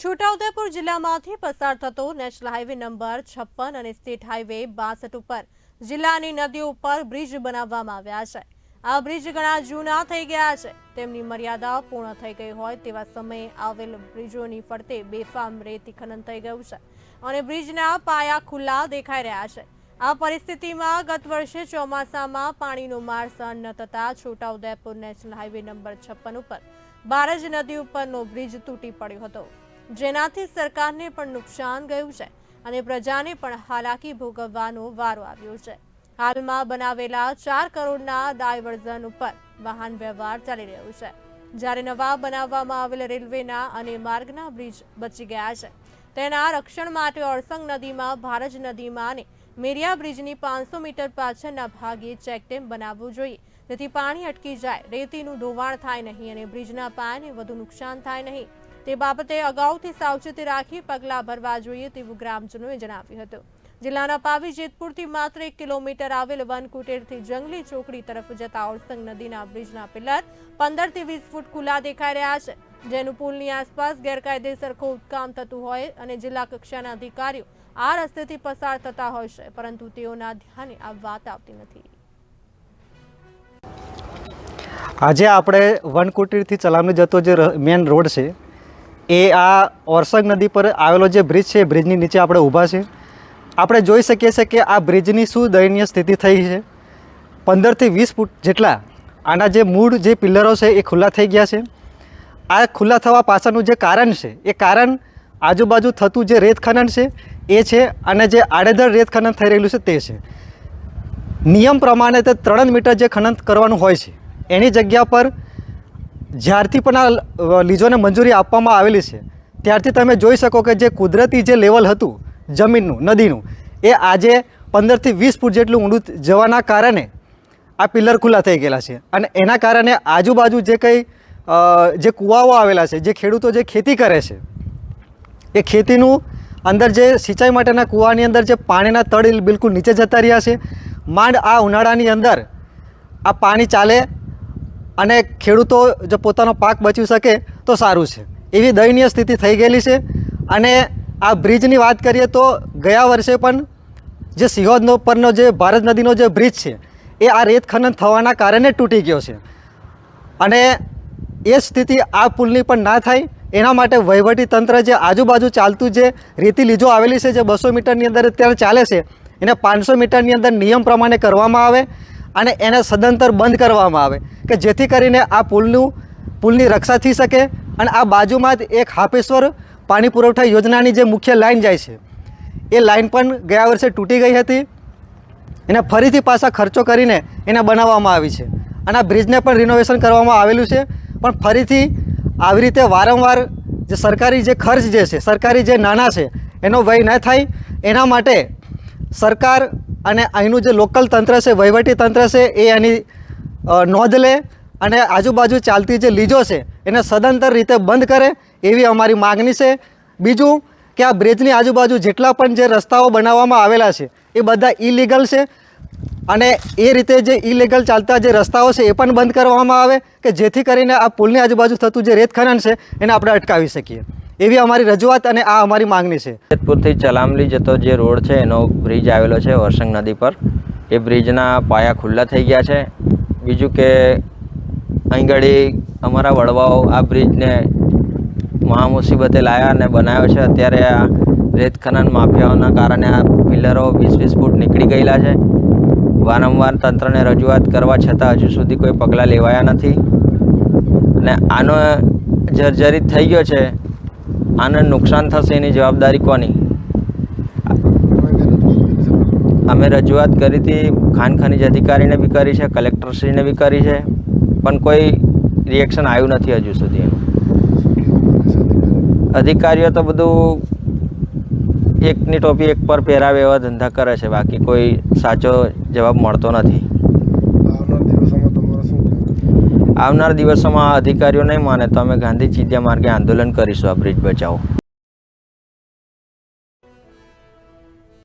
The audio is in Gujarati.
છોટાઉદેપુર જિલ્લામાંથી પસાર થતો નેશનલ હાઈવે નંબર છપ્પન અને સ્ટેટ હાઈવે બાસઠ ઉપર જિલ્લાની નદીઓ ઉપર બ્રિજ બનાવવામાં આવ્યા છે. આ બ્રિજ ઘણા જૂના થઈ ગયા છે. તેમની મર્યાદા પૂર્ણ થઈ ગઈ હોય તેવા સમયે આવેલ બ્રિજોની ફરતે બેફામ રેતી ખનન થઈ ગયું છે અને બ્રિજના પાયા ખુલ્લા દેખાઈ રહ્યા છે. આ પરિસ્થિતિમાં ગત વર્ષે ચોમાસામાં પાણીનો માર સહન ન થતા છોટાઉદેપુર નેશનલ હાઈવે નંબર છપ્પન ઉપર બારજ નદી ઉપરનો બ્રિજ તૂટી પડ્યો હતો. જેનાથી સરકારને પણ નુકસાન ગયું છે અને પ્રજાને પણ હાલાકી ભોગવવાનો વારો આવ્યો છે. હાલમાં બનાવેલા ચાર કરોડના ડાયવર્ઝન ઉપર વાહન વ્યવહાર ચાલી રહ્યો છે. જ્યારે નવા બનાવવામાં આવેલ રેલવેના અને માર્ગના બ્રિજ બચી ગયા છે. તેના રક્ષણ માટે ઓરસંગ નદીમાં, ભારજ નદીમાં અને મેરિયા બ્રિજની પાંચસો મીટર પાછળના ભાગે ચેકડેમ બનાવવું જોઈએ. જેથી પાણી અટકી જાય, રેતીનું ધોવાણ થાય નહીં અને બ્રિજના પાયાને વધુ નુકસાન થાય નહીં. તે બાબતે અગાઉથી સાવચેતી રાખી પગલાં ભરવા જોઈએ તેવું ગ્રામજનોએ જણાવ્યું હતું. જિલ્લાના પાવી જેતપુરથી માત્ર એક કિલોમીટર આવેલ વનકુટેરથી જંગલી ચોકડી તરફ જતા ઓરસંગ નદીના બ્રિજના પિલર પંદરથી વીસ ફૂટ ખુલ્લા દેખાઈ રહ્યા છે. જેનું પુલની આસપાસ ગેરકાયદેસર ખોદકામ થતું હોય અને જિલ્લા કક્ષાના અધિકારીઓ આ રસ્તેથી પસાર થતા હોય છે, પરંતુ તેઓના ધ્યાને આ વાત આવતી નથી. આજે આપણે વનકુટીરથી ચલામણી જતો જે મેન રોડ છે એ આ ઓરસંગ નદી પર આવેલો જે બ્રિજ છે બ્રિજની નીચે આપણે ઊભા છે આપણે જોઈ શકીએ છીએ કે આ બ્રિજની શું દયનીય સ્થિતિ થઈ છે. પંદરથી વીસ ફૂટ જેટલા આના જે મૂળ જે પિલ્લરો છે, એ ખુલ્લા થઈ ગયા છે. આ ખુલ્લા થવા પાછળનું જે કારણ છે, એ કારણ આજુબાજુ થતું જે રેત ખનન છે, એ છે અને જે આડેધડ રેત ખનન થઈ રહેલું છે, તે છે. નિયમ પ્રમાણે તે ત્રણ મીટર જે ખનન કરવાનું હોય છે. એની જગ્યા પર જ્યારથી પણ આ લીઝોને મંજૂરી આપવામાં આવેલી છે, ત્યારથી તમે જોઈ શકો કે જે કુદરતી જે લેવલ હતું, જમીનનું, નદીનું, એ આજે પંદરથી વીસ ફૂટ જેટલું ઊંડું જવાના કારણે આ પિલ્લર ખુલ્લા થઈ ગયેલા છે. અને એના કારણે આજુબાજુ જે કંઈ જે કૂવાઓ આવેલા છે, જે ખેડૂતો જે ખેતી કરે છે, એ ખેતીનું અંદર જે સિંચાઈ માટેના કૂવાની અંદર જે પાણીના તળ બિલકુલ નીચે જતા રહ્યા છે. માંડ આ ઉનાળાની અંદર આ પાણી ચાલે અને ખેડૂતો જો પોતાનો પાક બચી શકે તો સારું છે. એવી દયનીય સ્થિતિ થઈ ગયેલી છે. અને આ બ્રિજની વાત કરીએ તો ગયા વર્ષે પણ જે સિહોદનો પરનો જે ભારત નદીનો જે બ્રિજ છે, એ આ રેત ખનન થવાના કારણે તૂટી ગયો છે. અને એ સ્થિતિ આ પુલની પણ ના થાય, એના માટે વહીવટી તંત્ર જે આજુબાજુ ચાલતું જે રેતી લીજો આવેલી છે, જે બસો મીટરની અંદર અત્યારે ચાલે છે, એને પાંચસો મીટરની અંદર નિયમ પ્રમાણે કરવામાં આવે. અને એને સદંતર બંધ કરવામાં આવે કે જેથી કરીને આ પુલનું, પુલની રક્ષા થઈ શકે અને આ બાજુમાં જ એક હાપેશ્વર પાણી પુરવઠા યોજનાની જે મુખ્ય લાઇન જાય છે, એ લાઇન પણ ગયા વર્ષે તૂટી ગઈ હતી. એને ફરીથી પાછા ખર્ચો કરીને એને બનાવવામાં આવી છે અને આ બ્રિજને પણ રિનોવેશન કરવામાં આવેલું છે. પણ ફરીથી આવી રીતે વારંવાર જે સરકારી જે ખર્ચ જે છે, સરકારી જે નાણાં છે, એનો વ્યય ન થાય. એના માટે સરકાર અને અહીંનું જે લોકલ તંત્ર છે, વહીવટી તંત્ર છે, એ એની નોંધ લે અને આજુબાજુ ચાલતી જે લીજો છે, એને સદંતર રીતે બંધ કરે એવી અમારી માગણી છે. બીજું કે આ બ્રિજની આજુબાજુ જેટલા પણ જે રસ્તાઓ બનાવવામાં આવેલા છે, એ બધા ઇલીગલ છે અને એ રીતે જે ઇલીગલ ચાલતા જે રસ્તાઓ છે, એ પણ બંધ કરવામાં આવે કે જેથી કરીને આ પુલની આજુબાજુ થતું જે રેત ખનન છે, એને આપણે અટકાવી શકીએ. એવી અમારી રજૂઆત અને આ અમારી માંગણી છે. જેતપુરથી ચલામલી જતો જે રોડ છે, એનો બ્રિજ આવેલો છે, વરસંગ નદી પર. એ બ્રિજના પાયા ખુલ્લા થઈ ગયા છે. બીજું કે અહીં અમારા વડવાઓ આ બ્રિજને મહા મુસીબતે લાવ્યા અને બનાવ્યો છે. અત્યારે આ રેત ખનન માફિયાઓના કારણે આ પિલરો વીસ વીસ ફૂટ નીકળી ગયેલા છે. વારંવાર તંત્રને રજૂઆત કરવા છતાં હજુ સુધી કોઈ પગલાં લેવાયા નથી. અને આનો જર્જરિત થઈ ગયો છે. આને નુકસાન થશે એની જવાબદારી કોની? અમે રજૂઆત કરી હતી, ખાન ખનીજ અધિકારીને બી કરી છે, કલેક્ટરશ્રીને બી કરી છે, પણ કોઈ રિએક્શન આવ્યું નથી હજુ સુધી અધિકારીઓ તો બધું એકની ટોપી એક પર પહેરાવે એવા ધંધા કરે છે, બાકી કોઈ સાચો જવાબ મળતો નથી આવનાર દિવસોમાં તમારે શું કહેવું? આવનાર દિવસોમાં અધિકારીઓ નહીં માને તો અમે ગાંધી ચિંધ્યા માર્ગે આંદોલન કરીશું, આ બ્રિજ બચાવો.